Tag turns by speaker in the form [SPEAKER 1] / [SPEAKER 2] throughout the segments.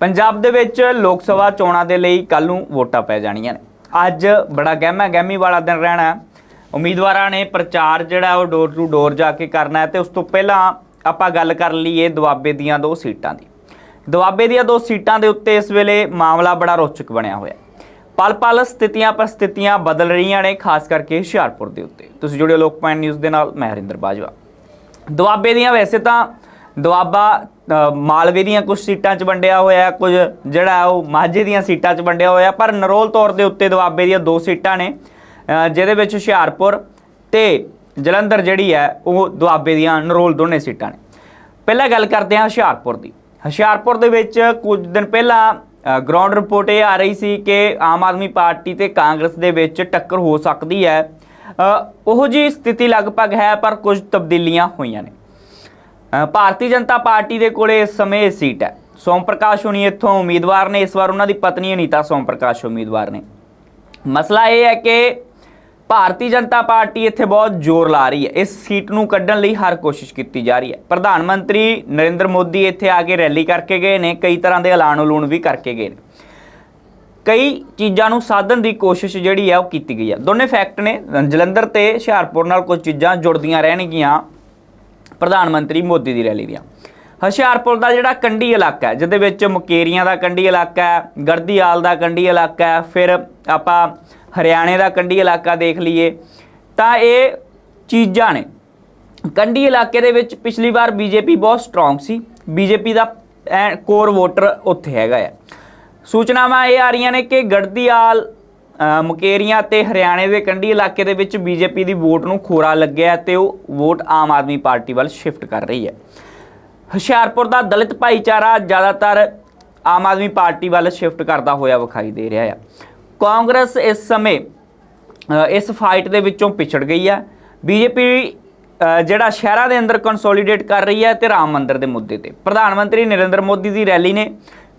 [SPEAKER 1] ਪੰਜਾਬ ਦੇ ਵਿੱਚ ਲੋਕ ਸਭਾ ਚੋਣਾਂ ਦੇ ਲਈ ਕੱਲ ਨੂੰ ਵੋਟਾਂ ਪੈ ਜਾਣੀਆਂ ਨੇ। ਅੱਜ ਬੜਾ ਗਹਿਮਾ ਗਹਿਮੀ ਵਾਲਾ ਦਿਨ ਰਹਿਣਾ ਉਮੀਦਵਾਰਾਂ ਨੇ ਪ੍ਰਚਾਰ ਜਿਹੜਾ ਉਹ ਡੋਰ ਟੂ ਡੋਰ ਜਾ ਕੇ ਕਰਨਾ ਹੈ ਤੇ ਉਸ ਤੋਂ ਪਹਿਲਾਂ ਆਪਾਂ ਗੱਲ ਕਰ ਲਈਏ ਦੁਆਬੇ ਦੀਆਂ ਦੋ ਸੀਟਾਂ ਦੀ। ਦੁਆਬੇ ਦੀਆਂ ਦੋ ਸੀਟਾਂ ਦੇ ਉੱਤੇ ਇਸ ਵੇਲੇ ਮਾਮਲਾ ਬੜਾ ਰੋਚਕ ਬਣਿਆ ਹੋਇਆ ਪਲ ਪਲ ਸਥਿਤੀਆਂ ਪਰਸਥਿਤੀਆਂ ਬਦਲ ਰਹੀਆਂ ਨੇ, ਖਾਸ ਕਰਕੇ ਹੁਸ਼ਿਆਰਪੁਰ ਦੇ ਉੱਤੇ। ਤੁਸੀਂ ਜੁੜਿਓ ਲੋਕਪਾਲ ਨਿਊਜ਼ ਦੇ ਨਾਲ, ਮੈਂ ਹਰਿੰਦਰ ਬਾਜਵਾ। ਦੁਆਬੇ ਦੀਆਂ ਵੈਸੇ ਤਾਂ ਦੁਆਬਾ ਮਾਲਵੇ ਦੀਆਂ ਕੁਝ ਸੀਟਾਂ 'ਚ ਵੰਡਿਆ ਹੋਇਆ ਕੁਝ ਜਿਹੜਾ ਉਹ ਮਾਝੇ ਦੀਆਂ ਸੀਟਾਂ 'ਚ ਵੰਡਿਆ ਹੋਇਆ ਪਰ ਨਰੋਲ ਤੌਰ ਦੇ ਉੱਤੇ ਦੁਆਬੇ ਦੀਆਂ ਦੋ ਸੀਟਾਂ ਨੇ ਜਿਹਦੇ ਵਿੱਚ ਹੁਸ਼ਿਆਰਪੁਰ ਤੇ ਜਲੰਧਰ ਜਿਹੜੀ ਹੈ ਉਹ ਦੁਆਬੇ ਦੀਆਂ ਨਰੋਲ ਦੋਨੇ ਸੀਟਾਂ ਨੇ। ਪਹਿਲਾਂ ਗੱਲ ਕਰਦੇ ਹਾਂ ਹੁਸ਼ਿਆਰਪੁਰ ਦੀ। ਹੁਸ਼ਿਆਰਪੁਰ ਦੇ ਵਿੱਚ ਕੁਝ ਦਿਨ ਪਹਿਲਾਂ ਗਰਾਊਂਡ ਰਿਪੋਰਟ ਇਹ ਆ ਰਹੀ ਸੀ ਕਿ ਆਮ ਆਦਮੀ ਪਾਰਟੀ ਤੇ ਕਾਂਗਰਸ ਦੇ ਵਿੱਚ ਟੱਕਰ ਹੋ ਸਕਦੀ ਹੈ। ਅ, ਉਹੋ ਜੀ ਸਥਿਤੀ ਲਗਭਗ ਹੈ ਪਰ ਕੁਝ ਤਬਦੀਲੀਆਂ ਹੋਈਆਂ ਨੇ। ਭਾਰਤੀ ਜਨਤਾ ਪਾਰਟੀ ਦੇ ਕੋਲੇ ਇਸ ਸਮੇਂ ਇਹ ਸੀਟ ਹੈ। ਸੋਮ ਪ੍ਰਕਾਸ਼ ਹੁਣੀ ਇੱਥੋਂ ਉਮੀਦਵਾਰ ਨੇ। ਇਸ ਵਾਰ ਉਹਨਾਂ ਦੀ ਪਤਨੀ ਅਨੀਤਾ ਸੋਮ ਪ੍ਰਕਾਸ਼ ਉਮੀਦਵਾਰ ਨੇ। ਮਸਲਾ ਇਹ ਹੈ ਕਿ ਭਾਰਤੀ ਜਨਤਾ ਪਾਰਟੀ ਇੱਥੇ ਬਹੁਤ ਜ਼ੋਰ ਲਾ ਰਹੀ ਹੈ। ਇਸ ਸੀਟ ਨੂੰ ਕੱਢਣ ਲਈ ਹਰ ਕੋਸ਼ਿਸ਼ ਕੀਤੀ ਜਾ ਰਹੀ ਹੈ। ਪ੍ਰਧਾਨ ਮੰਤਰੀ ਨਰਿੰਦਰ ਮੋਦੀ ਇੱਥੇ ਆ ਕੇ ਰੈਲੀ ਕਰਕੇ ਗਏ ਨੇ। ਕਈ ਤਰ੍ਹਾਂ ਦੇ ਐਲਾਨ ਉਲੂਣ ਵੀ ਕਰਕੇ ਗਏ ਨੇ। ਕਈ ਚੀਜ਼ਾਂ ਨੂੰ ਸਾਧਨ ਦੀ ਕੋਸ਼ਿਸ਼ ਜਿਹੜੀ ਹੈ ਉਹ ਕੀਤੀ ਗਈ ਹੈ। ਦੋਨੇ ਫੈਕਟ ਨੇ। ਜਲੰਧਰ ਤੇ ਹੁਸ਼ਿਆਰਪੁਰ ਨਾਲ ਕੁਝ ਚੀਜ਼ਾਂ ਜੁੜਦੀਆਂ ਰਹਿਣਗੀਆਂ। ਪ੍ਰਧਾਨ ਮੰਤਰੀ ਮੋਦੀ ਦੀ ਰੈਲੀ ਦੀਆਂ। ਹੁਸ਼ਿਆਰਪੁਰ ਦਾ ਜਿਹੜਾ ਕੰਢੀ ਇਲਾਕਾ ਹੈ ਜਿਹਦੇ ਵਿੱਚ ਮੁਕੇਰੀਆਂ ਦਾ ਕੰਢੀ ਇਲਾਕਾ ਹੈ ਗੜਦੀਆਲ ਦਾ ਕੰਢੀ ਇਲਾਕਾ ਹੈ ਫਿਰ ਆਪਾਂ ਹਰਿਆਣੇ ਦਾ ਕੰਢੀ ਇਲਾਕਾ ਦੇਖ ਲਈਏ ਤਾਂ ਇਹ ਚੀਜ਼ਾਂ ਨੇ। ਕੰਢੀ ਇਲਾਕੇ ਦੇ ਵਿੱਚ ਪਿਛਲੀ ਵਾਰ ਬੀਜੇਪੀ ਬਹੁਤ ਸਟਰੋਂਗ ਸੀ। ਬੀਜੇਪੀ ਦਾ ਕੋਰ ਵੋਟਰ ਉੱਥੇ ਹੈਗਾ ਆ। ਸੂਚਨਾਵਾਂ ਇਹ ਆ ਰਹੀਆਂ ਨੇ ਕਿ ਗੜਦੀਆਲ ਅ, ਮੁਕੇਰੀਆਂ ਤੇ ਹਰਿਆਣੇ ਦੇ ਕੰਢੀ ਇਲਾਕੇ ਦੇ ਵਿੱਚ ਬੀਜੇਪੀ ਦੀ ਵੋਟ ਨੂੰ ਖੋਰਾ ਲੱਗਿਆ ਤੇ ਉਹ ਵੋਟ ਆਮ ਆਦਮੀ ਪਾਰਟੀ ਵੱਲ ਸ਼ਿਫਟ ਕਰ ਰਹੀ ਹੈ। ਹੁਸ਼ਿਆਰਪੁਰ ਦਾ ਦਲਿਤ ਭਾਈਚਾਰਾ ਜ਼ਿਆਦਾਤਰ ਆਮ ਆਦਮੀ ਪਾਰਟੀ ਵੱਲ ਸ਼ਿਫਟ ਕਰਦਾ ਹੋਇਆ ਵਿਖਾਈ ਦੇ ਰਿਹਾ ਹੈ। ਕਾਂਗਰਸ ਇਸ ਸਮੇਂ ਇਸ ਫਾਈਟ ਦੇ ਵਿੱਚੋਂ ਪਿਛੜ ਗਈ ਹੈ। ਬੀਜੇਪੀ ਜਿਹੜਾ ਸ਼ਹਿਰਾਂ ਦੇ ਅੰਦਰ ਕੰਸੋਲੀਡੇਟ ਕਰ ਰਹੀ ਹੈ ਤੇ ਰਾਮ ਮੰਦਿਰ ਦੇ ਮੁੱਦੇ ਤੇ। ਪ੍ਰਧਾਨ ਮੰਤਰੀ ਨਰਿੰਦਰ ਮੋਦੀ ਦੀ ਰੈਲੀ ਨੇ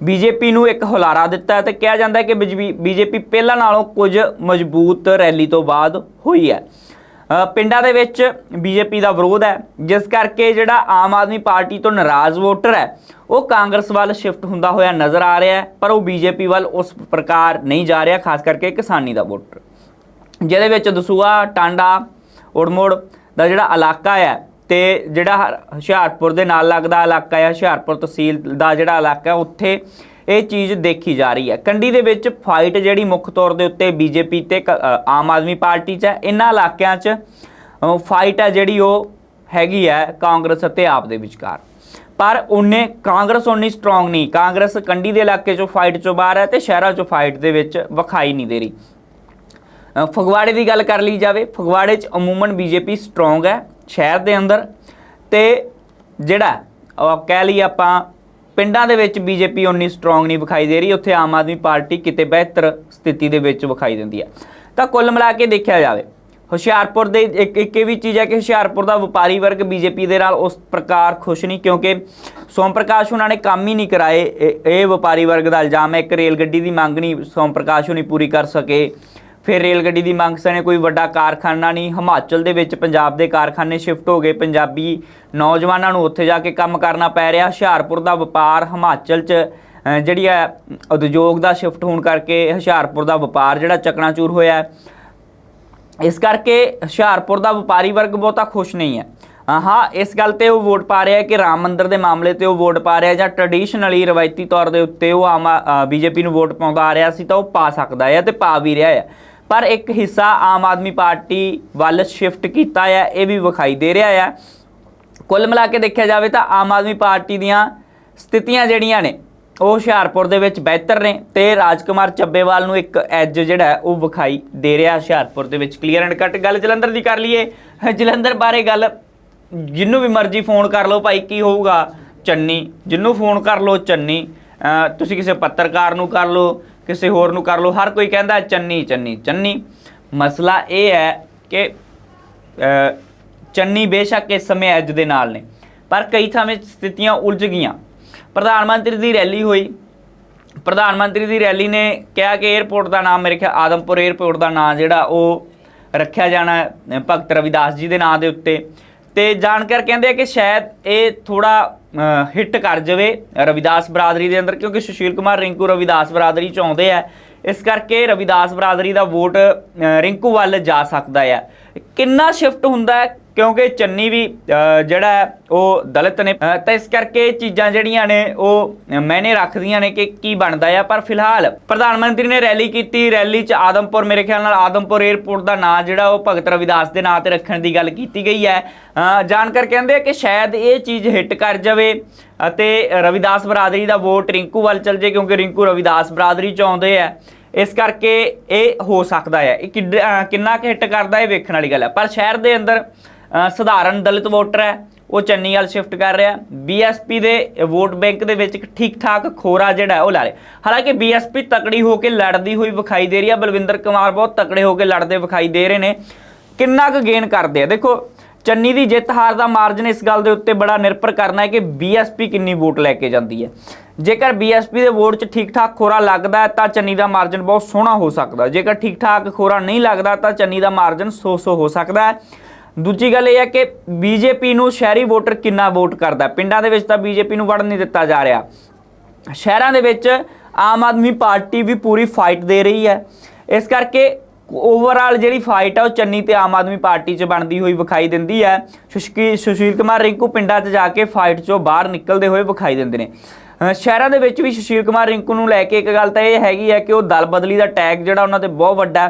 [SPEAKER 1] ਬੀਜੇਪੀ ਨੂੰ ਇੱਕ ਹੁਲਾਰਾ ਦਿੱਤਾ ਹੈ ਤੇ ਕਿਹਾ ਜਾਂਦਾ ਹੈ ਕਿ ਬੀਜੇਪੀ ਪਹਿਲਾਂ ਨਾਲੋਂ ਕੁਝ ਮਜ਼ਬੂਤ ਰੈਲੀ ਤੋਂ ਬਾਅਦ ਹੋਈ ਹੈ। ਪਿੰਡਾਂ ਦੇ ਵਿੱਚ ਬੀਜੇਪੀ ਦਾ ਵਿਰੋਧ ਹੈ, ਜਿਸ ਕਰਕੇ ਜਿਹੜਾ ਆਮ ਆਦਮੀ ਪਾਰਟੀ ਤੋਂ ਨਾਰਾਜ਼ ਵੋਟਰ ਹੈ, ਉਹ ਕਾਂਗਰਸ ਵੱਲ ਸ਼ਿਫਟ ਹੁੰਦਾ ਹੋਇਆ ਨਜ਼ਰ ਆ ਰਿਹਾ ਹੈ, ਪਰ ਉਹ ਬੀਜੇਪੀ ਵੱਲ ਉਸ ਪ੍ਰਕਾਰ ਨਹੀਂ ਜਾ ਰਿਹਾ, ਖਾਸ ਕਰਕੇ ਕਿਸਾਨੀ ਦਾ ਵੋਟਰ। ਜਿਹਦੇ ਵਿੱਚ ਦਸੂਆ ਟਾਂਡਾ, ਉੜਮੁੜ ਦਾ ਜਿਹੜਾ ਇਲਾਕਾ ਹੈ ਤੇ ਜਿਹੜਾ ਹ- ਹੁਸ਼ਿਆਰਪੁਰ ਦੇ ਨਾਲ ਲੱਗਦਾ ਇਲਾਕਾ ਹੈ ਹੁਸ਼ਿਆਰਪੁਰ ਤਹਿਸੀਲ ਦਾ ਜਿਹੜਾ ਇਲਾਕਾ, ਉੱਥੇ ਇਹ ਚੀਜ਼ ਦੇਖੀ ਜਾ ਰਹੀ ਹੈ। ਕੰਡੀ ਦੇ ਵਿੱਚ ਫਾਈਟ ਜਿਹੜੀ ਮੁੱਖ ਤੌਰ ਦੇ ਉੱਤੇ ਬੀਜੇਪੀ ਤੇ ਕ- ਆਮ ਆਦਮੀ ਪਾਰਟੀ 'ਚ ਹੈ। ਇਹਨਾਂ ਇਲਾਕਿਆਂ 'ਚ ਫਾਈਟ ਹੈ ਜਿਹੜੀ ਉਹ ਹੈਗੀ ਹੈ ਕਾਂਗਰਸ ਅਤੇ ਆਪ ਦੇ ਵਿਚਕਾਰ। ਪਰ ਉਹਨੇ, ਕਾਂਗਰਸ ਉਨੀ ਸਟਰੋਂਗ ਨਹੀਂ। ਕਾਂਗਰਸ ਕੰਡੀ ਦੇ ਇਲਾਕੇ 'ਚੋਂ ਫਾਈਟ 'ਚੋਂ ਬਾਹਰ ਹੈ ਤੇ ਸ਼ਹਿਰਾਂ 'ਚੋਂ ਫਾਈਟ ਦੇ ਵਿੱਚ ਵਿਖਾਈ ਨਹੀਂ ਦੇ ਰਹੀ। ਫਗਵਾੜੇ ਦੀ ਗੱਲ ਕਰ ਲਈ ਜਾਵੇ, ਫਗਵਾੜੇ 'ਚ ਅਮੂਮਨ ਬੀਜੇਪੀ ਸਟਰੋਂਗ ਹੈ। ਸ਼ਹਿਰ ਦੇ ਅੰਦਰ ਤੇ ਜਿਹੜਾ ਉਹ ਕਹਿ ਲਈ ਆਪਾਂ ਪਿੰਡਾਂ ਦੇ ਵਿੱਚ ਬੀਜੇਪੀ ਉਨੀ ਸਟਰੋਂਗ ਨਹੀਂ ਵਿਖਾਈ ਦੇ ਰਹੀ, ਉੱਥੇ ਆਮ ਆਦਮੀ ਪਾਰਟੀ ਕਿਤੇ ਬਿਹਤਰ ਸਥਿਤੀ ਦੇ ਵਿੱਚ ਵਿਖਾਈ ਦਿੰਦੀ ਹੈ। ਤਾਂ ਕੁੱਲ ਮਿਲਾ ਕੇ ਦੇਖਿਆ ਜਾਵੇ, ਹੁਸ਼ਿਆਰਪੁਰ ਦੇ ਇੱਕ ਇੱਕ ਇਹ ਵੀ ਚੀਜ਼ ਹੈ ਕਿ ਹੁਸ਼ਿਆਰਪੁਰ ਦਾ ਵਪਾਰੀ ਵਰਗ ਬੀਜੇਪੀ ਦੇ ਨਾਲ ਉਸ ਪ੍ਰਕਾਰ ਖੁਸ਼ ਨਹੀਂ ਕਿਉਂਕਿ ਸੋਮ ਪ੍ਰਕਾਸ਼ ਉਹਨਾਂ ਨੇ ਕੰਮ ਹੀ ਨਹੀਂ ਕਰਾਏ, ਇਹ- ਇਹ ਵਪਾਰੀ ਵਰਗ ਦਾ ਇਲਜ਼ਾਮ ਹੈ, ਇੱਕ ਰੇਲ ਗੱਡੀ ਦੀ ਮੰਗ ਨਹੀਂ ਸੋਮ ਪ੍ਰਕਾਸ਼ ਉਹ ਨਹੀਂ ਪੂਰੀ ਕਰ ਸਕੇ। ਫਿਰ ਰੇਲ ਗੱਡੀ ਦੀ ਮੰਗ ਸਣੇ ਕੋਈ ਵੱਡਾ ਕਾਰਖਾਨਾ ਨਹੀਂ। ਹਿਮਾਚਲ ਦੇ ਵਿੱਚ ਪੰਜਾਬ ਦੇ ਕਾਰਖਾਨੇ ਸ਼ਿਫਟ ਹੋ ਗਏ। ਪੰਜਾਬੀ ਨੌਜਵਾਨਾਂ ਨੂੰ ਉੱਥੇ ਜਾ ਕੇ ਕੰਮ ਕਰਨਾ ਪੈ ਰਿਹਾ। ਹੁਸ਼ਿਆਰਪੁਰ ਦਾ ਵਪਾਰ ਹਿਮਾਚਲ 'ਚ ਜਿਹੜੀ ਹੈ, ਉਦਯੋਗ ਦਾ ਸ਼ਿਫਟ ਹੋਣ ਕਰਕੇ ਹੁਸ਼ਿਆਰਪੁਰ ਦਾ ਵਪਾਰ ਜਿਹੜਾ ਚਕਨਾਚੂਰ ਹੋਇਆ ਇਸ ਕਰਕੇ ਹੁਸ਼ਿਆਰਪੁਰ ਦਾ ਵਪਾਰੀ ਵਰਗ ਬਹੁਤਾ ਖੁਸ਼ ਨਹੀਂ ਹੈ। ਹਾਂ, ਇਸ ਗੱਲ ਤੇ ਉਹ ਵੋਟ ਪਾ ਰਿਹਾ ਕਿ ਰਾਮ ਮੰਦਰ ਦੇ ਮਾਮਲੇ ਤੇ ਉਹ ਵੋਟ ਪਾ ਰਿਹਾ ਜਾਂ ਟ੍ਰੈਡੀਸ਼ਨਲੀ ਰਵਾਇਤੀ ਤੌਰ ਦੇ ਉੱਤੇ ਉਹ ਆਮ ਬੀਜੇਪੀ ਨੂੰ ਵੋਟ ਪਾਉਂਦਾ ਆ ਰਿਹਾ ਸੀ ਤਾਂ ਉਹ ਪਾ ਸਕਦਾ ਹੈ ਤੇ ਪਾ ਵੀ ਰਿਹਾ ਹੈ। ਪਰ ਇੱਕ ਹਿੱਸਾ ਆਮ ਆਦਮੀ ਪਾਰਟੀ ਵੱਲ ਸ਼ਿਫਟ ਕੀਤਾ ਹੈ ਇਹ ਵੀ ਵਿਖਾਈ ਦੇ ਰਿਹਾ ਹੈ ਕੁੱਲ ਮਿਲਾ ਕੇ ਦੇਖਿਆ ਜਾਵੇ ਤਾਂ ਆਮ ਆਦਮੀ ਪਾਰਟੀ ਦੀਆਂ ਸਥਿਤੀਆਂ ਜਿਹੜੀਆਂ ਨੇ, ਉਹ ਹੁਸ਼ਿਆਰਪੁਰ ਦੇ ਵਿੱਚ ਬਿਹਤਰ ਨੇ ਤੇ ਰਾਜਕੁਮਾਰ ਚੱਬੇਵਾਲ ਨੂੰ ਇੱਕ ਐਜ ਜਿਹੜਾ ਉਹ ਵਿਖਾਈ ਦੇ ਰਿਹਾ ਹੁਸ਼ਿਆਰਪੁਰ ਦੇ ਵਿੱਚ। ਕਲੀਅਰ ਐਂਡ ਕੱਟ ਗੱਲ ਜਲੰਧਰ ਦੀ ਕਰ ਲਈਏ। ਜਲੰਧਰ ਬਾਰੇ ਗੱਲ, ਜਿੰਨੂੰ ਵੀ ਮਰਜ਼ੀ ਫੋਨ ਕਰ ਲਓ ਭਾਈ, ਕੀ ਹੋਊਗਾ? ਚੰਨੀ, ਜਿੰਨੂੰ ਫੋਨ ਕਰ ਲਓ, ਚੰਨੀ। ਤੁਸੀਂ ਕਿਸੇ ਪੱਤਰਕਾਰ ਨੂੰ ਕਰ ਲਓ ਕਿਸੇ ਹੋਰ ਨੂੰ ਕਰ ਲਓ। ਹਰ ਕੋਈ ਕਹਿੰਦਾ ਚੰਨੀ ਚੰਨੀ ਚੰਨੀ। ਮਸਲਾ ਇਹ ਹੈ ਕਿ ਚੰਨੀ ਬੇਸ਼ੱਕ ਇਸ ਸਮੇਂ ਅੱਜ ਦੇ ਨਾਲ ਨੇ, ਪਰ ਕਈ ਥਾਵੇਂ ਸਥਿਤੀਆਂ ਉਲਝ ਗਈਆਂ। ਪ੍ਰਧਾਨ ਮੰਤਰੀ ਦੀ ਰੈਲੀ ਹੋਈ। ਪ੍ਰਧਾਨ ਮੰਤਰੀ ਦੀ ਰੈਲੀ ਨੇ ਕਿਹਾ ਕਿ 에ਅਰਪੋਰਟ ਦਾ ਨਾਮ ਮੇਰੇ ਖਿਆਲ ਆਦਮਪੁਰ 에ਅਰਪੋਰਟ ਦਾ ਨਾਮ ਜਿਹੜਾ ਉਹ ਰੱਖਿਆ ਜਾਣਾ ਭਗਤ ਰਵਿਦਾਸ ਜੀ ਦੇ ਨਾਂ ਦੇ ਉੱਤੇ। ਤੇ ਜਾਣਕਾਰ ਕਹਿੰਦੇ ਕਿ ਸ਼ਾਇਦ ਇਹ ਥੋੜਾ ਹਿੱਟ ਕਰ ਜਾਵੇ ਰਵਿਦਾਸ ਬਰਾਦਰੀ ਦੇ ਅੰਦਰ, ਕਿਉਂਕਿ ਸੁਸ਼ੀਲ ਕੁਮਾਰ ਰਿੰਕੂ ਰਵਿਦਾਸ ਬਰਾਦਰੀ ਚ ਆਉਂਦੇ ਆ। ਇਸ ਕਰਕੇ ਰਵਿਦਾਸ ਬਰਾਦਰੀ ਦਾ ਵੋਟ ਰਿੰਕੂ ਵੱਲ ਜਾ ਸਕਦਾ ਹੈ ਕਿੰਨਾ ਸ਼ਿਫਟ ਹੁੰਦਾ ਹੈ? ਕਿਉਂਕਿ ਚੰਨੀ ਵੀ ਜਿਹੜਾ ਹੈ, ਉਹ ਦਲਿਤ ਨੇ ਤਾਂ ਇਸ ਕਰਕੇ ਇਹ ਚੀਜ਼ਾਂ ਜਿਹੜੀਆਂ ਨੇ, ਉਹ ਮੈਨੇ ਰੱਖਦੀਆਂ ਨੇ ਕਿ ਕੀ ਬਣਦਾ ਆ। ਪਰ ਫਿਲਹਾਲ ਪ੍ਰਧਾਨ ਮੰਤਰੀ ਨੇ ਰੈਲੀ ਕੀਤੀ। ਰੈਲੀ 'ਚ ਆਦਮਪੁਰ, ਮੇਰੇ ਖਿਆਲ ਨਾਲ ਆਦਮਪੁਰ 에ਅਰਪੋਰਟ ਦਾ ਨਾਂ, ਜਿਹੜਾ ਉਹ ਭਗਤ ਰਵਿਦਾਸ ਦੇ ਨਾਂ ਤੇ ਰੱਖਣ ਦੀ ਗੱਲ ਕੀਤੀ ਗਈ ਹੈ। ਜਾਣਕਾਰ ਕਹਿੰਦੇ ਆ ਕਿ ਸ਼ਾਇਦ ਇਹ ਚੀਜ਼ ਹਿੱਟ ਕਰ ਜਾਵੇ ਅਤੇ ਰਵਿਦਾਸ ਬਰਾਦਰੀ ਦਾ ਵੋਟ ਰਿੰਕੂ ਵੱਲ ਚੱਲ ਜੇ ਕਿਉਂਕਿ ਰਿੰਕੂ ਰਵਿਦਾਸ ਬਰਾਦਰੀ 'ਚ ਆਉਂਦੇ ਆ। ਇਸ ਕਰਕੇ ਇਹ ਹੋ ਸਕਦਾ ਹੈ। ਇਹ ਕਿੱਡ- ਕਿੰਨਾ ਕੁ ਹਿੱਟ ਕਰਦਾ, ਇਹ ਵੇਖਣ ਵਾਲੀ ਗੱਲ ਹੈ। ਪਰ ਸ਼ਹਿਰ ਦੇ ਅੰਦਰ ਸਧਾਰਨ ਦਲਿਤ ਵੋਟਰ ਹੈ, ਉਹ ਚੰਨੀ ਵੱਲ ਸ਼ਿਫਟ ਕਰ ਰਿਹਾ ਬੀਐਸਪੀ ਦੇ ਵੋਟ ਬੈਂਕ ਦੇ ਵਿੱਚ ਇੱਕ ਠੀਕ ਠਾਕ ਖੋਰਾ ਜਿਹੜਾ ਉਹ ਲਾ ਰਿਹਾ ਹਾਲਾਂਕਿ ਬੀਐਸਪੀ ਤਕੜੀ ਹੋ ਕੇ ਲੜਦੀ ਹੋਈ ਵਿਖਾਈ ਦੇ ਰਹੀ ਹੈ। ਬਲਵਿੰਦਰ ਕੁਮਾਰ ਬਹੁਤ ਤਕੜੇ ਹੋ ਕੇ ਲੜਦੇ ਵਿਖਾਈ ਦੇ ਰਹੇ ਨੇ। ਕਿੰਨਾ ਕੁ ਗੇਨ ਕਰਦੇ ਆ? ਦੇਖੋ, ਚੰਨੀ ਦੀ ਜਿੱਤ ਹਾਰ ਦਾ ਮਾਰਜਨ ਇਸ ਗੱਲ ਦੇ ਉੱਤੇ ਬੜਾ ਨਿਰਭਰ ਕਰਨਾ ਹੈ ਕਿ ਬੀਐਸਪੀ ਕਿੰਨੀ ਵੋਟ ਲੈ ਕੇ ਜਾਂਦੀ ਹੈ। ਜੇਕਰ ਬੀਐਸਪੀ ਦੇ ਵੋਟ 'ਚ ਠੀਕ ਠਾਕ ਖੋਰਾ ਲੱਗਦਾ ਤਾਂ ਚੰਨੀ ਦਾ ਮਾਰਜਨ ਬਹੁਤ ਸੋਹਣਾ ਹੋ ਸਕਦਾ ਜੇਕਰ ਠੀਕ ਠਾਕ ਖੋਰਾ ਨਹੀਂ ਲੱਗਦਾ, ਤਾਂ ਚੰਨੀ ਦਾ ਮਾਰਜਨ 100-100 ਹੋ ਸਕਦਾ ਹੈ। ਦੂਜੀ ਗੱਲ ਇਹ ਹੈ ਕਿ ਬੀਜੇਪੀ ਨੂੰ ਸ਼ਹਿਰੀ ਵੋਟਰ ਕਿੰਨਾ ਵੋਟ ਕਰਦਾ? ਪਿੰਡਾਂ ਦੇ ਵਿੱਚ ਤਾਂ ਬੀਜੇਪੀ ਨੂੰ ਵੜਨ ਨਹੀਂ ਦਿੱਤਾ ਜਾ ਰਿਹਾ। ਸ਼ਹਿਰਾਂ ਦੇ ਵਿੱਚ ਆਮ ਆਦਮੀ ਪਾਰਟੀ ਵੀ ਪੂਰੀ ਫਾਈਟ ਦੇ ਰਹੀ ਹੈ। ਇਸ ਕਰਕੇ ਓਵਰਆਲ ਜਿਹੜੀ ਫਾਈਟ ਆ ਉਹ ਚੰਨੀ ਤੇ ਆਮ ਆਦਮੀ ਪਾਰਟੀ 'ਚ ਬਣਦੀ ਹੋਈ ਵਿਖਾਈ ਦਿੰਦੀ ਹੈ। ਸੁਸ਼ਕੀ ਸੁਸ਼ੀਲ ਕੁਮਾਰ ਰਿੰਕੂ ਪਿੰਡਾਂ 'ਚ ਜਾ ਕੇ ਫਾਈਟ 'ਚੋਂ ਬਾਹਰ ਨਿਕਲਦੇ ਹੋਏ ਵਿਖਾਈ ਦਿੰਦੇ ਨੇ। ਸ਼ਹਿਰਾਂ ਦੇ ਵਿੱਚ ਵੀ ਸੁਸ਼ੀਲ ਕੁਮਾਰ ਰਿੰਕੂ ਨੂੰ ਲੈ ਕੇ ਇੱਕ ਗੱਲ ਤਾਂ ਇਹ ਹੈਗੀ ਹੈ ਕਿ ਉਹ ਦਲ ਬਦਲੀ ਦਾ ਟੈਗ ਜਿਹੜਾ ਉਹਨਾਂ ਤੇ ਬਹੁਤ ਵੱਡਾ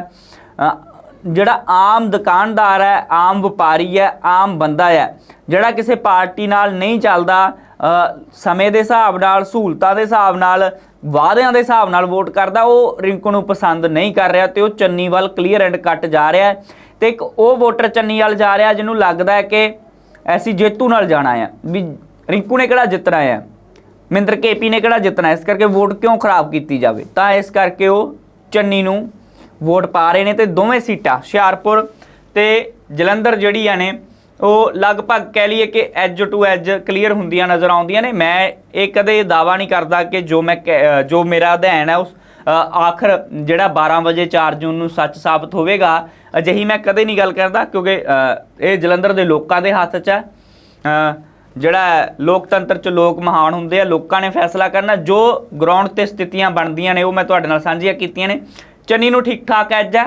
[SPEAKER 1] ਜਿਹੜਾ ਆਮ ਦੁਕਾਨਦਾਰ ਹੈ, ਆਮ ਵਪਾਰੀ ਹੈ, ਆਮ ਬੰਦਾ ਹੈ, ਜਿਹੜਾ ਕਿਸੇ ਪਾਰਟੀ ਨਾਲ ਨਹੀਂ ਚੱਲਦਾ ਸਮੇਂ ਦੇ ਹਿਸਾਬ ਨਾਲ, ਸਹੂਲਤਾਂ ਦੇ ਹਿਸਾਬ ਨਾਲ, ਵਾਅਦਿਆਂ ਦੇ ਹਿਸਾਬ ਨਾਲ ਵੋਟ ਕਰਦਾ, ਉਹ ਰਿੰਕੂ ਨੂੰ ਪਸੰਦ ਨਹੀਂ ਕਰ ਰਿਹਾ ਤੇ ਉਹ ਚੰਨੀ ਵੱਲ ਕਲੀਅਰ ਐਂਡ ਕੱਟ ਜਾ ਰਿਹਾ ਹੈ ਤੇ ਇੱਕ ਉਹ ਵੋਟਰ ਚੰਨੀ ਵੱਲ ਜਾ ਰਿਹਾ ਜਿਹਨੂੰ ਲੱਗਦਾ ਹੈ ਕਿ ਐਸੀ ਜੇਤੂ ਨਾਲ ਜਾਣਾ ਹੈ, ਵੀ ਰਿੰਕੂ ਨੇ ਕਿਹੜਾ ਜਿੱਤਣਾ ਹੈ ਮਿੰਦਰ ਕੇਪੀ ਨੇ ਕਿਹੜਾ ਜਿੱਤਣਾ ਇਸ ਕਰਕੇ ਵੋਟ ਕਿਉਂ ਖਰਾਬ ਕੀਤੀ ਜਾਵੇ? ਤਾਂ ਇਸ ਕਰਕੇ ਉਹ ਚੰਨੀ ਨੂੰ ਵੋਟ ਪਾ ਰਹੇ ਨੇ ਤੇ ਦੋਵੇਂ ਸੀਟਾਂ ਹੁਸ਼ਿਆਰਪੁਰ ਤੇ ਜਲੰਧਰ ਜਿਹੜੀਆਂ ਨੇ, ਉਹ ਲਗਭਗ ਕਹਿ ਲਈਏ ਕਿ ਐਜ ਟੂ ਐਜ ਕਲੀਅਰ ਹੁੰਦੀਆਂ ਨਜ਼ਰ ਆਉਂਦੀਆਂ ਨੇ। ਮੈਂ ਇਹ ਕਦੇ ਦਾਵਾ ਨਹੀਂ ਕਰਦਾ ਕਿ ਜੋ ਮੈਂ ਕਹਿ- ਜੋ ਮੇਰਾ ਅਧਿਐਨ ਹੈ, ਉਸ ਆਖਰ ਜਿਹੜਾ 12 ਵਜੇ 4 ਜੂਨ ਨੂੰ ਸੱਚ ਸਾਬਤ ਹੋਵੇਗਾ, ਅਜਿਹੀ ਮੈਂ ਕਦੇ ਨਹੀਂ ਗੱਲ ਕਰਦਾ, ਕਿਉਂਕਿ ਇਹ ਜਲੰਧਰ ਦੇ ਲੋਕਾਂ ਦੇ ਹੱਥ 'ਚ ਹੈ। ਜਿਹੜਾ ਲੋਕਤੰਤਰ 'ਚ ਲੋਕ ਮਹਾਨ ਹੁੰਦੇ ਆ, ਲੋਕਾਂ ਨੇ ਫੈਸਲਾ ਕਰਨਾ, ਜੋ ਗਰਾਊਂਡ ਤੇ ਸਥਿਤੀਆਂ ਬਣਦੀਆਂ ਨੇ, ਉਹ ਮੈਂ ਤੁਹਾਡੇ ਨਾਲ ਸਾਂਝੀਆਂ ਕੀਤੀਆਂ ਨੇ। ਚੰਨੀ ਨੂੰ ਠੀਕ ਠਾਕ ਐਜ ਹੈ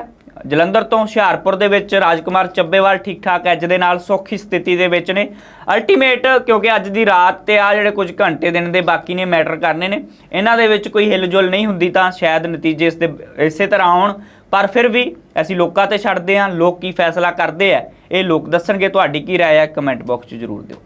[SPEAKER 1] ਜਲੰਧਰ ਤੋਂ ਹੁਸ਼ਿਆਰਪੁਰ ਦੇ ਵਿੱਚ ਰਾਜਕੁਮਾਰ ਚੱਬੇਵਾਲ ਠੀਕ ਠਾਕ ਐਜ ਦੇ ਨਾਲ ਸੌਖੀ ਸਥਿਤੀ ਦੇ ਵਿੱਚ ਨੇ। ਅਲਟੀਮੇਟ, ਕਿਉਂਕਿ ਅੱਜ ਦੀ ਰਾਤ ਤੇ ਆ ਜਿਹੜੇ ਕੁਝ ਘੰਟੇ ਦਿਨ ਦੇ ਬਾਕੀ ਨੇ ਮੈਟਰ ਕਰਨੇ ਨੇ। ਇਹਨਾਂ ਦੇ ਵਿੱਚ ਕੋਈ ਹਿਲਜੁਲ ਨਹੀਂ ਹੁੰਦੀ ਤਾਂ ਸ਼ਾਇਦ ਨਤੀਜੇ ਇਸ ਦੇ, ਇਸੇ ਤਰ੍ਹਾਂ ਆਉਣ। ਪਰ ਫਿਰ ਵੀ ਅਸੀਂ ਲੋਕਾਂ ਤੇ ਛੱਡਦੇ ਹਾਂ, ਲੋਕ ਕੀ ਫੈਸਲਾ ਕਰਦੇ ਆ, ਇਹ ਲੋਕ ਦੱਸਣਗੇ। ਤੁਹਾਡੀ ਕੀ ਰਾਏ ਹੈ ਕਮੈਂਟ ਬਾਕਸ 'ਚ ਜ਼ਰੂਰ ਦਿਓ।